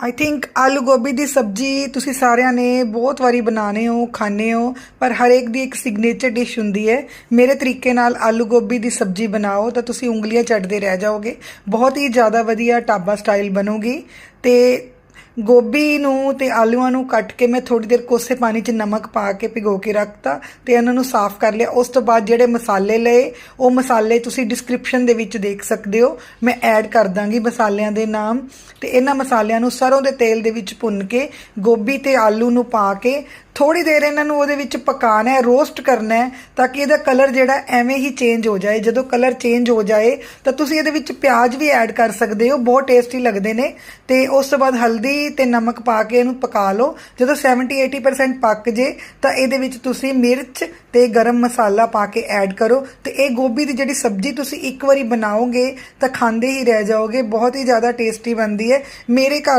I think ਆਲੂ ਗੋਭੀ ਦੀ ਸਬਜ਼ੀ ਤੁਸੀਂ ਸਾਰਿਆਂ ਨੇ ਬਹੁਤ ਵਾਰੀ ਬਣਾਣੇ ਹੋ ਖਾਣੇ ਹੋ ਪਰ ਹਰੇਕ ਦੀ ਇੱਕ ਸਿਗਨੇਚਰ ਡਿਸ਼ ਹੁੰਦੀ ਹੈ ਮੇਰੇ ਤਰੀਕੇ ਨਾਲ ਆਲੂ ਗੋਭੀ ਦੀ ਸਬਜ਼ੀ ਬਣਾਓ ਤਾਂ ਤੁਸੀਂ ਉਂਗਲੀਆਂ ਚੱਟਦੇ ਰਹਿ ਜਾਓਗੇ ਬਹੁਤ ਹੀ ਜ਼ਿਆਦਾ ਵਧੀਆ ਢਾਬਾ ਸਟਾਈਲ ਬਣੂਗੀ ਤੇ ਗੋਭੀ ਨੂੰ ਤੇ ਆਲੂਆਂ ਨੂੰ ਕੱਟ ਕੇ ਮੈਂ ਥੋੜੀ ਦੇਰ ਕੋਸੇ ਪਾਣੀ 'ਚ ਨਮਕ ਪਾ ਕੇ ਭਿਗੋ ਕੇ ਰੱਖਤਾ ਤੇ ਇਹਨਾਂ ਨੂੰ ਸਾਫ਼ ਕਰ ਲਿਆ। ਉਸ ਤੋਂ ਬਾਅਦ ਜਿਹੜੇ ਮਸਾਲੇ ਲਏ, ਉਹ ਮਸਾਲੇ ਤੁਸੀਂ ਡਿਸਕ੍ਰਿਪਸ਼ਨ ਦੇ ਵਿੱਚ ਦੇਖ ਸਕਦੇ ਹੋ। ਮੈਂ ਐਡ ਕਰ ਦਾਂਗੀ ਮਸਾਲਿਆਂ ਦੇ ਨਾਮ ਤੇ ਇਹਨਾਂ ਮਸਾਲਿਆਂ ਨੂੰ ਸਰੋਂ ਦੇ ਤੇਲ ਦੇ ਵਿੱਚ ਭੁੰਨ ਕੇ, ਗੋਭੀ ਤੇ ਆਲੂ ਨੂੰ ਪਾ ਕੇ ਥੋੜੀ ਦੇਰ ਇਹਨਾਂ ਨੂੰ ਉਹਦੇ ਵਿੱਚ ਪਕਾਣਾ ਹੈ ਰੋਸਟ ਕਰਨਾ ਹੈ, ਤਾਂ ਕਿ ਇਹਦਾ ਕਲਰ ਜਿਹੜਾ ਐਵੇਂ ਹੀ ਚੇਂਜ ਹੋ ਜਾਏ। ਜਦੋਂ ਕਲਰ ਚੇਂਜ ਹੋ ਜਾਏ, ਤਾਂ ਤੁਸੀਂ ਇਹਦੇ ਵਿੱਚ ਪਿਆਜ਼ ਵੀ ਐਡ ਕਰ ਸਕਦੇ ਹੋ, ਬਹੁਤ ਟੇਸਟੀ ਲੱਗਦੇ ਨੇ। ਤੇ ਉਸ ਤੋਂ ਬਾਅਦ ਹਲਦੀ ਤੇ ਨਮਕ ਪਾ ਕੇ ਇਹਨੂੰ ਪਕਾ ਲਓ। ਜਦੋਂ 70 80% ਪੱਕ ਜੇ, ਤਾਂ ਇਹਦੇ ਵਿੱਚ ਤੁਸੀਂ ਮਿਰਚ ਤੇ ਗਰਮ ਮਸਾਲਾ ਪਾ ਕੇ ਐਡ ਕਰੋ। ਤੇ ਇਹ ਗੋਭੀ ਦੀ ਜਿਹੜੀ ਸਬਜ਼ੀ ਤੁਸੀਂ ਇੱਕ ਵਾਰੀ ਬਣਾਓਗੇ, ਤਾਂ ਖਾਂਦੇ ਹੀ ਰਹਿ ਜਾਓਗੇ। ਬਹੁਤ ਹੀ ਜ਼ਿਆਦਾ ਟੇਸਟੀ ਬਣਦੀ ਹੈ। ਮੇਰੇ ਘਰ